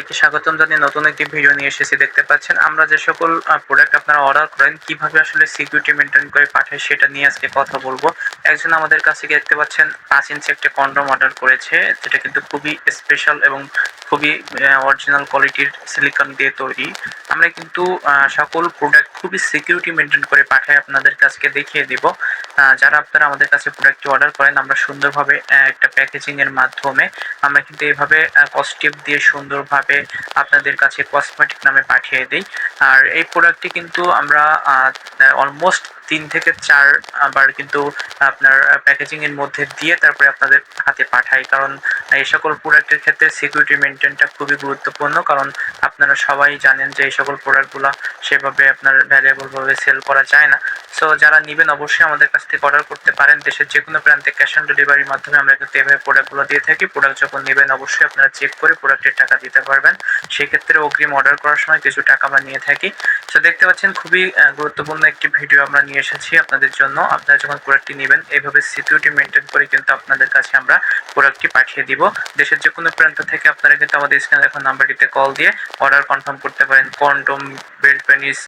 সবাইকে স্বাগতম জানিয়ে নতুন একটি ভিডিও নিয়ে এসেছি। দেখতে পাচ্ছেন, আমরা যে সকল প্রোডাক্ট আপনারা অর্ডার করেন, কীভাবে আসলে সিকিউরিটি মেনটেন করে পাঠায় সেটা নিয়ে আজকে কথা বলব। একজন আমাদের কাছে দেখতে পাচ্ছেন, পাঁচ ইঞ্চি একটা কন্ডম অর্ডার করেছে, যেটা কিন্তু খুবই স্পেশাল এবং খুবই অরিজিনাল কোয়ালিটির সিলিকন দিয়ে তৈরি। আমরা কিন্তু সকল প্রোডাক্ট খুবই সিকিউরিটি মেনটেন করে পাঠাই আপনাদের কাছকে দেখিয়ে দিব। যারা আপনারা আমাদের কাছে প্রোডাক্টটি অর্ডার করেন, আমরা সুন্দরভাবে একটা প্যাকেজিং এর মাধ্যমে আমরা কিন্তু এইভাবে কস্টিপ দিয়ে সুন্দরভাবে আপনাদের কাছে কসমেটিক নামে পাঠিয়ে দিই। আর এই প্রোডাক্টটি কিন্তু আমরা অলমোস্ট তিন থেকে চার বার কিন্তু আপনার প্যাকেজিং এর মধ্যে দিয়ে তারপরে আপনাদের হাতে পাঠাই। কারণ এই সকল প্রোডাক্টের ক্ষেত্রে সিকিউরিটি মেনটেনটা খুবই গুরুত্বপূর্ণ, কারণ আপনারা সবাই জানেন যে এই সকল প্রোডাক্টগুলো সেভাবে আপনার ভ্যালুয়েবলভাবে সেল করা যায় না। সো যারা নেবেন অবশ্যই আমাদের কাছ থেকে অর্ডার করতে পারেন। দেশের যে কোনো প্রান্তে ক্যাশ অন ডেলিভারির মাধ্যমে আমরা কিন্তু এভাবে প্রোডাক্টগুলো দিয়ে থাকি। প্রোডাক্ট যখন নেবেন অবশ্যই আপনারা চেক করে প্রোডাক্টের টাকা দিতে পারবেন। সেক্ষেত্রে অগ্রিম অর্ডার করার সময় কিছু টাকা আমরা নিয়ে থাকি। তো দেখতে পাচ্ছেন খুবই গুরুত্বপূর্ণ একটি ভিডিও আমরা নিয়ে এসেছি আপনাদের জন্য। আপনারা যখন প্রোডাক্টটি নেবেন এইভাবে সিকিউরিটি মেনটেন করে কিন্তু আপনাদের কাছে আমরা প্রোডাক্টটি পাঠিয়ে দিব। দেশের যে কোনো প্রান্ত থেকে আপনারা কিন্তু আমাদের স্ক্রিনে এখন নাম্বারটিতে কল দিয়ে অর্ডার কনফার্ম করতে পারেন। Condom belt penis